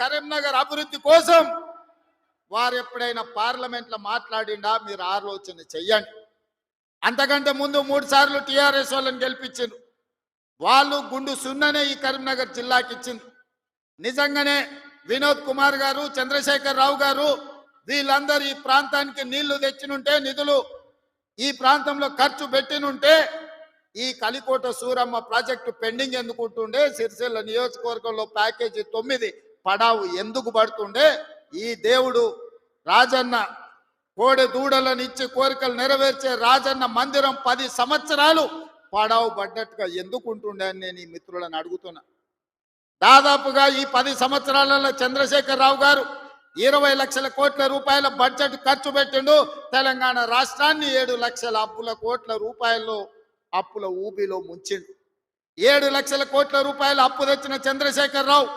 కరీంనగర్ అభివృద్ధి కోసం వారు ఎప్పుడైనా పార్లమెంట్లో మాట్లాడిండా? మీరు ఆలోచన చెయ్యండి. అంతకంటే ముందు మూడు సార్లు టీఆర్ఎస్ వాళ్ళని గెలిపించారు వాళ్ళు గుండు సున్ననే ఈ కరీంనగర్ జిల్లాకి ఇచ్చింది నిజంగానే వినోద్ కుమార్ గారు చంద్రశేఖర్ రావు గారు వీళ్ళందరూ ఈ ప్రాంతానికి నీళ్ళు తెచ్చినుంటే నిధులు ఈ ప్రాంతంలో ఖర్చు పెట్టినుంటే ఈ కలికోట సూరమ్మ ప్రాజెక్టు పెండింగ్ ఎందుకుంటుండే? సిరిసిల్ల నియోజకవర్గంలో ప్యాకేజీ తొమ్మిది. పడావు ఎందుకు పడుతుండే? ఈ దేవుడు రాజన్న కోడి దూడలను ఇచ్చి కోరికలు నెరవేర్చే రాజన్న మందిరం పది సంవత్సరాలు పడావు పడ్డట్టుగా ఎందుకు ఉంటుండే అని నేను ఈ మిత్రులను అడుగుతున్నా. దాదాపుగా ఈ పది సంవత్సరాలలో చంద్రశేఖర్ రావు గారు ఇరవై లక్షల కోట్ల రూపాయల బడ్జెట్ ఖర్చు పెట్టిండు. తెలంగాణ రాష్ట్రాన్ని ఏడు లక్షల అప్పుల కోట్ల రూపాయలు అప్పుల ఊబిలో ముంచిండు. ఏడు లక్షల కోట్ల రూపాయల అప్పు తెచ్చిన చంద్రశేఖర్ రావు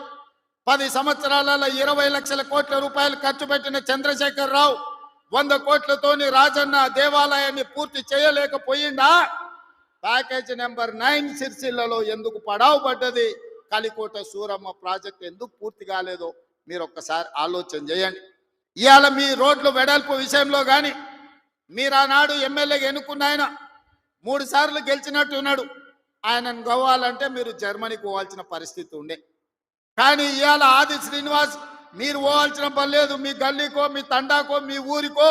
పది సంవత్సరాలలో ఇరవై లక్షల కోట్ల రూపాయలు ఖర్చు పెట్టిన చంద్రశేఖర్ రావు వంద కోట్లతోని రాజన్న దేవాలయాన్ని పూర్తి చేయలేకపోయిందా? ప్యాకేజ్ నెంబర్ నైన్ సిరిసిల్లలో ఎందుకు పడావు పడ్డది? కలికోట సూరమ్మ ప్రాజెక్ట్ ఎందుకు పూర్తి కాలేదో మీరు ఒక్కసారి ఆలోచన చేయండి. ఇవాళ మీ రోడ్లు వెడల్పు విషయంలో కానీ మీరు ఆనాడు ఎమ్మెల్యేగా ఎన్నుకున్న ఆయన మూడు సార్లు గెలిచినట్టు ఉన్నాడు ఆయనను గవ్వాలంటే మీరు జర్మనీకి పోవాల్సిన పరిస్థితి ఉండే. కానీ ఇవాళ ఆది శ్రీనివాస్ మీరు పోవాల్సిన పని లేదు. మీ గల్లీకో మీ తండాకో మీ ఊరికో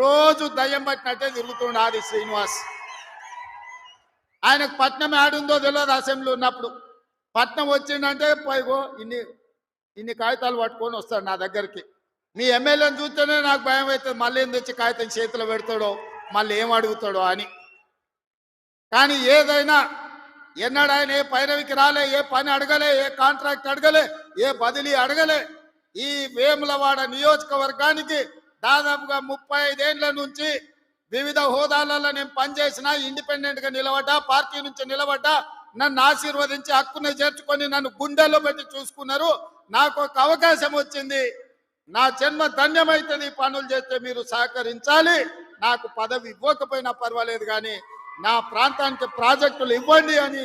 రోజు దయ్యం పట్టినట్టే తిరుగుతుండే ఆది శ్రీనివాస్. ఆయనకు పట్నం ఆడుందో తెలియదు అసెంబ్లీ ఉన్నప్పుడు. పట్నం వచ్చిందంటే పైగో ఇన్ని ఇన్ని కాగితాలు పట్టుకొని వస్తాడు నా దగ్గరికి. మీ ఎమ్మెల్యేని చూస్తేనే నాకు భయం అవుతుంది. మళ్ళీ ఏం తెచ్చి కాగితం చేతిలో పెడతాడో మళ్ళీ ఏం అడుగుతాడో అని. కానీ ఏదైనా ఎన్నడు ఆయన ఏ పైరవికి రాలే ఏ పని అడగలే ఏ కాంట్రాక్ట్ అడగలే ఏ బదిలీ అడగలే. ఈ వేములవాడ నియోజకవర్గానికి దాదాపుగా ముప్పై ఐదేళ్ళ నుంచి వివిధ హోదాలలో నేను పనిచేసిన ఇండిపెండెంట్గా నిలబడ్డా పార్టీ నుంచి నిలబడ్డా నన్ను ఆశీర్వదించి హక్కుని చేర్చుకొని నన్ను గుండెల్లో పెట్టి చూసుకున్నారు. నాకు ఒక అవకాశం వచ్చింది. నా జన్మ ధన్యమైతుంది ఈ పనులు చేస్తే మీరు సహకరించాలి. నాకు పదవి ఇవ్వకపోయినా పర్వాలేదు కానీ నా ప్రాంతానికి ప్రాజెక్టులు ఇవ్వండి అని